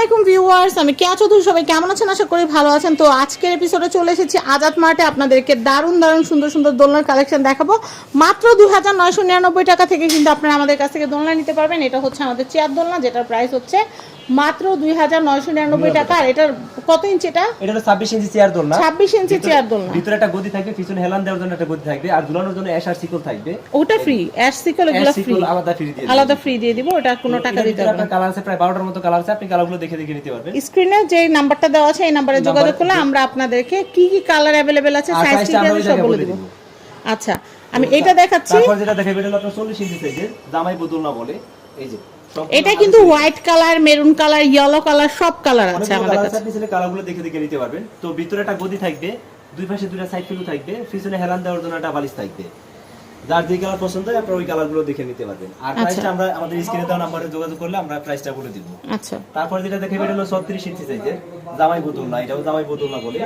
আলাইকুম ভিউয়ার্স, আমি কেয়া চৌধুরী সবাই কেমন আছেন? আশা করি ভালো আছেন। তো আজকের এপিসোডে চলে এসেছি আজাদ মার্টে আপনাদেরকে দারুণ দারুণ, সুন্দর সুন্দর দোলনার কালেকশন দেখাবো। মাত্র দু হাজার নয়শো নিরানব্বই টাকা থেকে কিন্তু আপনারা আমাদের কাছ থেকে দোলনা নিতে পারবেন। এটা হচ্ছে আমাদের চেয়ার দোলনা, যেটার প্রাইস হচ্ছে মাত্র দুই হাজার নয়শো নিরানব্বই টাকা। আর এটার কত ইঞ্চি এটা? এটা হলো ছাব্বিশ ইঞ্চি চেয়ার দোলনা। 26 ইঞ্চি চেয়ার দোলনা। ভিতরে একটা গদি থাকবে পিছনে হেলান দেওয়ার জন্য একটা গদি থাকবে আর ঝুলানোর জন্য অ্যাশ আর সিকল থাকবে। ওটা ফ্রি অ্যাশ সিকল এগুলো ফ্রি আলাদা ফ্রি দিয়ে আলাদা ফ্রি দিয়ে দিব ওটা কোনো টাকা দিতে হবে না। কালার আছে প্রায় বারোটার মতো কালার আছে আপনি কালারগুলো দেখে দেখে নিতে পারবেন। স্ক্রিনে যে নাম্বারটা দেওয়া আছে এই নাম্বারে যোগাযোগ করলে আমরা আপনাদেরকে কি কি কালার অ্যাভেলেবেল আছে সাইজ সব বলে দিব। আচ্ছা আমি এটা দেখাচ্ছি। তারপর যেটা দেখে এটা হলো আপনার চল্লিশ ইঞ্চি সাইজের জামাই দোলনা বলে এই যে। এটা কিন্তু white colour maroon colour yellow colour সব কালার আছে আমাদের কাছে। আপনি চাইলে কালারগুলো দেখে দেখে নিতে পারবেন। তো ভিতরে একটা গদি থাকবে দুই পাশে দুইটা সাইড পিলু থাকবে পিছনে হেলান দেওয়ার জন্য একটা বালিশ থাকবে। যার যে কালার পছন্দ হয় আপনারা ওই কালারগুলো দেখে নিতে পারবেন। আর আচ্ছা। প্রাইসটা আমরা আমাদের স্ক্রিনে দেওয়া নাম্বারে যোগাযোগ করলে আমরা প্রাইসটা বলে দিব। আচ্ছা। তারপর যেটা দেখে এটা হলো ছত্রিশ ইঞ্চি সাইজের জামাই বোতল না এটাও জামাই বোতল না বলে।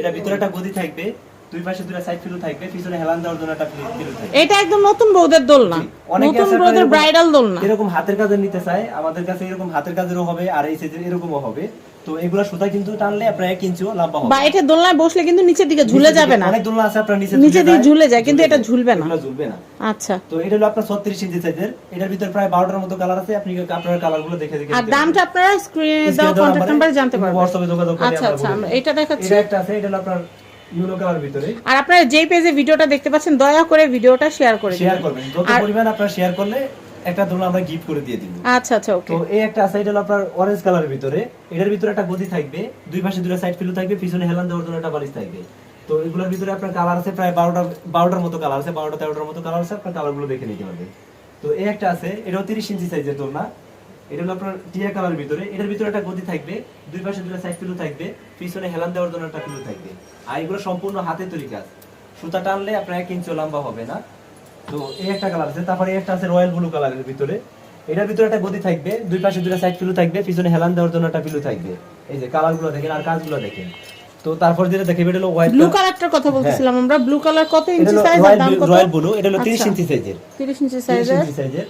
এটা ভিতরে একটা গদি থাকবে দুই পাশে দুটা সাইড পিলু থাকবে পিছনে হেলান দেওয়ার জন্য একটা থাকবে এটা একদম নতুন বউদের দোলনা নতুন বউদের ব্রাইডাল দোলনা। এরকম হাতের কাজের নিতে চায় আমাদের কাছে এরকম হাতের কাজেরও হবে আর এই সাইজের এরকমও হবে। তো এগুলা সুতা কিন্তু টানলে আপনার এক ইঞ্চিও লম্বা হবে বা এটা দোলনায় বসলে কিন্তু নিচের দিকে ঝুলে যাবে না। অনেক দোলনা আছে আপনার নিচে নিচে দিয়ে ঝুলে যায়, কিন্তু এটা ঝুলবে না। এগুলো ঝুলবে না। আচ্ছা। তো এটা হলো আপনার ছত্রিশ ইঞ্চি সাইজের এটার ভিতরে প্রায় বারোটার মতো কালার আছে আপনি আপনার কালারগুলো দেখে দেখে আর দামটা আপনারা স্ক্রিনে। দেওয়া স্ক্রিনে দেওয়া জানতে পারবেন। হোয়াটসঅ্যাপে যোগাযোগ করে আচ্ছা আচ্ছা আমরা এটা দেখাচ্ছি। এটা একটা আছে এটা হলো আপনার ইউনো কালার ভিতরে আর আপনারা যেই পেজে ভিডিওটা দেখতে পাচ্ছেন দয়া করে ভিডিওটা শেয়ার করে শেয়ার করবেন। যত পরিমাণ আপনারা শেয়ার করলে একটা দোলনা আমরা গিফট করে দিয়ে দিব। আচ্ছা আচ্ছা ওকে তো এই একটা এটা হলো আপনার অরেঞ্জ কালারের ভিতরে। এটার ভিতরে একটা গদি থাকবে। দুই পাশে দুটো সাইড পিলু থাকবে পিছনে হেলান দেওয়ার জন্য একটা বালিশ থাকবে। তো এগুলোর ভিতরে আপনার কালার আছে প্রায় বারোটা বারোটার মতো কালার আছে বারোটা তেরোটার মতো কালার আছে আপনার কালারগুলো দেখে নিতে পারবেন। তো এই একটা আছে এটাও তিরিশ ইঞ্চি সাইজের দোলনা এটা হলো আপনার টিয়া কালারের ভিতরে। এটার ভিতরে একটা গদি থাকবে দুই পাশে দুটো সাইড পিলু থাকবে পিছনে হেলান দেওয়ার জন্য একটা পিলু থাকবে। আর এগুলো সম্পূর্ণ হাতে তৈরি কাজ। সুতা টানলে আপনার এক ইঞ্চি লম্বা হবে না। তো এই একটা কালার আছে তারপরে এই একটা আছে রয়্যাল ব্লু কালারের ভিতরে। এটার ভিতরে একটা গদি থাকবে দুই পাশে দুটা সাইড পিলু থাকবে পিছনে হেলান দেওয়ার জন্য একটা পিলু থাকবে। এই যে কালারগুলো দেখেন আর কাজগুলো দেখেন। তো তারপর যেটা দেখে এটা হলো হোয়াইট ব্লু কালারটার কথা বলতেছিলাম আমরা। ব্লু কালার কত ইঞ্চি সাইজ আর দাম কত? রয়্যাল ব্লু এটা হলো 30 আচ্ছা। ইঞ্চি সাইজের 30 ইঞ্চি সাইজের 30 ইঞ্চি সাইজের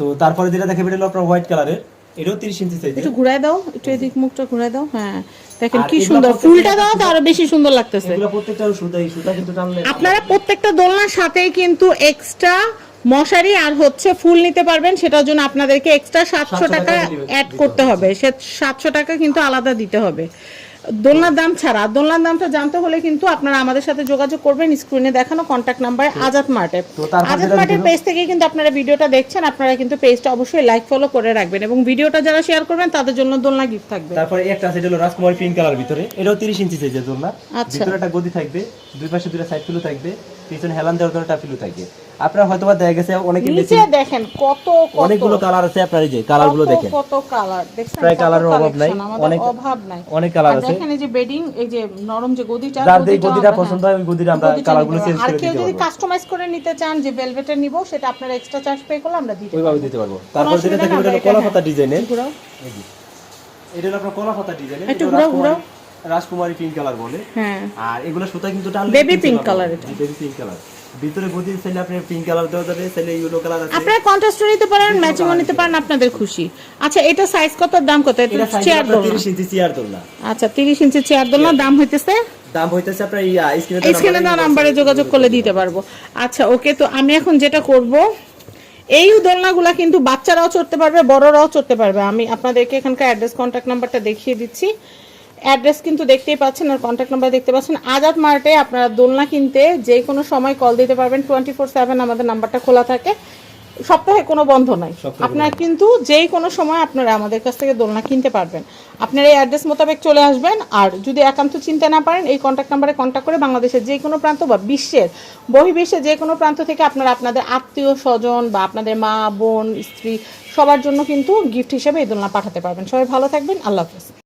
তো তারপরে যেটা দেখে হলো আপনার হোয়াইট কালারের এটাও 30 ইঞ্চি সাইজের একটু ঘুরায় দাও একটু এদিক মুখটা ঘুরায় দাও হ্যাঁ। দেখেন কি সুন্দর ফুলটা দাও তো আরও বেশি সুন্দর লাগতেছে। এগুলো প্রত্যেকটা সুতা এই সুতা কিন্তু টানলে আপনারা প্রত্যেকটা দোলনার সাথেই কিন্তু এক্সট্রা মশারি আর হচ্ছে ফুল নিতে পারবেন সেটার জন্য আপনাদেরকে এক্সট্রা সাতশো 700 টাকা টাকা অ্যাড করতে হবে। সে সাতশো টাকা কিন্তু আলাদা দিতে হবে। দোলনার দাম ছাড়া দোলনার দামটা জানতে হলে কিন্তু আপনারা আমাদের সাথে যোগাযোগ করবেন স্ক্রিনে দেখানো contact number Azad Mart Azad মার্টের page থেকে কিন্তু আপনারা ভিডিওটা দেখছেন আপনারা কিন্তু পেজটা অবশ্যই লাইক ফলো করে রাখবেন এবং ভিডিওটা যারা শেয়ার করবেন তাদের জন্য দোলনা গিফট থাকবে। তারপরে একটা আছে হলো রাজকুমারী পিঙ্ক কালার ভিতরে। এটাও 30 ইঞ্চি সাইজের দোলনা। আচ্ছা। ভিতরে একটা গদি থাকবে দুই পাশে দুটো সাইড পিলু থাকবে পিছনে হেলান দেওয়ার জন্য একটা পিলু থাকবে। আপনারা হয়তোবা দেখা গেছে অনেকে নিচে দেখেন কত কত। অনেকগুলো কালার আছে আপনার এই যে কালারগুলো কত দেখেন। কত কালার দেখছেন প্রায় কালারের অভাব নাই, অনেক- অভাব নাই। অনেক কালার আছে। এই যে বেডিং এই যে নরম যে গদিটা যার যে গদিটা পছন্দ হয় ওই গদিটা আমরা গদিটা কালার নিতে গুলো চেঞ্জ পারব। আর কেউ যদি কাস্টমাইজ করে নিতে চান যে ভেলভেটের নিব সেটা আপনারা এক্সট্রা চার্জ পে করলে আমরা দিতে ওইভাবে দিতে পারব তারপর যেটা অসুবিধা থাকে ওটা কলা এটা- পাতা ডিজাইনের এটা হলো আপনার কলা পাতা ডিজাইনের একটু ঘুরাও, ঘুরাও। রাজকুমারী পিঙ্ক কালার বলে হ্যাঁ আর এগুলো সুতা কিন্তু টানলে pink লাগাবো। color এটা। baby pink color। ভিতরে গদি চাইলে আপনি পিঙ্ক কালার দেওয়া যাবে চাইলে ইয়েলো কালার আছে। আপনারা কন্ট্রাস্টও নিতে পারেন ম্যাচিংও নিতে পারেন আপনাদের খুশি। আচ্ছা এটা সাইজ কত দাম কত? এটা চেয়ার দোলনা। 30 ইঞ্চি চেয়ার দোলনা। আচ্ছা 30 ইঞ্চি চেয়ার দোলনা দাম হইতেছে? দাম হইতেছে আপনার ইয়া স্ক্রিনে স্ক্রিনে দেওয়া নাম্বারে যোগাযোগ করলে দিতে পারব। আচ্ছা ওকে তো আমি এখন যেটা করব এই দোলনাগুলা কিন্তু বাচ্চারাও চড়তে পারবে বড়রাও চড়তে পারবে। আমি আপনাদেরকে এখানকার অ্যাড্রেস কন্ট্যাক্ট নাম্বারটা দেখিয়ে দিচ্ছি। অ্যাড্রেস কিন্তু দেখতেই পাচ্ছেন আর কন্ট্যাক্ট নাম্বার দেখতে পাচ্ছেন। আজাদ মার্টে আপনারা দোলনা কিনতে যে কোনো সময় কল দিতে পারবেন। টোয়েন্টি ফোর সেভেন আমাদের নাম্বারটা খোলা থাকে। সপ্তাহে কোনো বন্ধ নাই। আপনারা কিন্তু যেই কোনো সময় আপনারা আমাদের কাছ থেকে দোলনা কিনতে পারবেন। আপনারা এই অ্যাড্রেস মোতাবেক চলে আসবেন। আর যদি একান্ত চিনতে না পারেন এই কন্ট্যাক্ট নাম্বারে কন্ট্যাক্ট করে বাংলাদেশের যে কোনো প্রান্ত বা বিশ্বের বহির্বিশ্বের যে কোনো প্রান্ত থেকে আপনারা আপনাদের আত্মীয় স্বজন বা আপনাদের মা বোন স্ত্রী সবার জন্য কিন্তু গিফট হিসেবে এই দোলনা পাঠাতে পারবেন। সবাই ভালো থাকবেন। আল্লাহ হাফেজ।